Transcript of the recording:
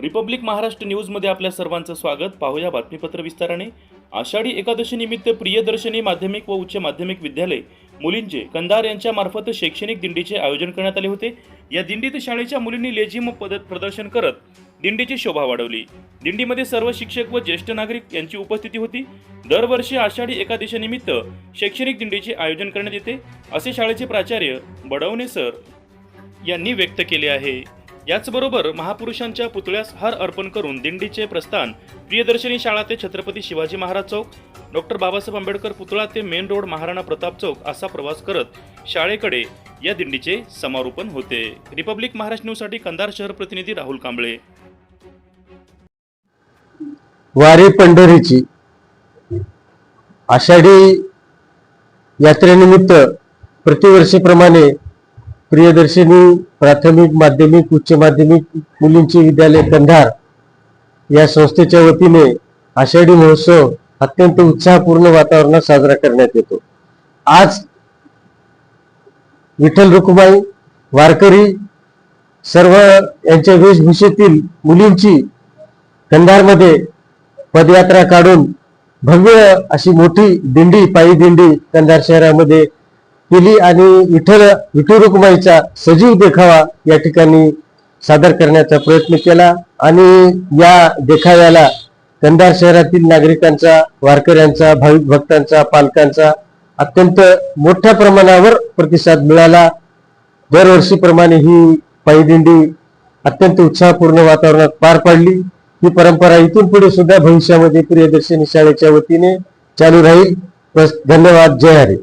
Republic Maharashtra न्यूजमध्ये आपल्या सर्वांचं स्वागत. पाहूया बातमीपत्र विस्ताराने. आषाढी एकादशी निमित्त प्रियदर्शनी माध्यमिक व उच्च माध्यमिक विद्यालय मुलींचे कंधार यांच्या मार्फत शैक्षणिक दिंडीचे आयोजन करण्यात आले होते. या दिंडीत शाळेच्या मुलींनी लेझिम पद प्रदर्शन करत दिंडीची शोभा वाढवली. दिंडीमध्ये सर्व शिक्षक व ज्येष्ठ नागरिक यांची उपस्थिती होती. दरवर्षी आषाढी एकादशीनिमित्त शैक्षणिक दिंडीचे आयोजन करण्यात येते असे शाळेचे प्राचार्य बडवणे सर यांनी व्यक्त केले आहे. याचबरोबर महापुरुषांच्या पुतळ्यास हार अर्पण करून दिंडीचे प्रस्थान प्रियदर्शनी शाळा ते छत्रपती शिवाजी महाराज चौक डॉक्टर बाबासाहेब आंबेडकर पुतळा ते मेन रोड महाराणा प्रताप चौक असा प्रवास करत शाळेकडे या दिंडीचे समारोपण होते. रिपब्लिक महाराष्ट्र न्यूजसाठी कंधार शहर प्रतिनिधी राहुल कांबळे. वारी पंढरीची. आषाढी यात्रेनिमित्त प्रतिवर्षीप्रमाणे प्रियदर्शिनी प्राथमिक माध्यमिक उच्च माध्यमिक मुलींचे विद्यालय कंधार या संस्थेच्या वतीने आषाढी महोत्सव अत्यंत उत्साहपूर्ण वातावरणात साजरा करण्यात येतो. आज विठ्ठल रुक्माई वारकरी सर्व यांच्या वेशभूषेतील मुलींची कंधारमध्ये पदयात्रा काढून भव्य अशी मोठी दिंडी पायी दिंडी कंधार शहरामध्ये केली आणि विठ्ठल विठू रुक्माईचा सजीव देखावा या ठिकाणी सादर करण्याचा प्रयत्न केला. आणि या देखाव्याला कंधार शहरातील नागरिकांचा वारकऱ्यांचा भाविक भक्तांचा पालकांचा अत्यंत मोठ्या प्रमाणावर प्रतिसाद मिळाला. दरवर्षीप्रमाणे ही पायदिंडी अत्यंत उत्साहपूर्ण वातावरणात पार पाडली. ही परंपरा इथून पुढे सुद्धा भविष्यामध्ये प्रियदर्शनी शाळेच्या वतीने चालू राहील. बस धन्यवाद. जय हरी.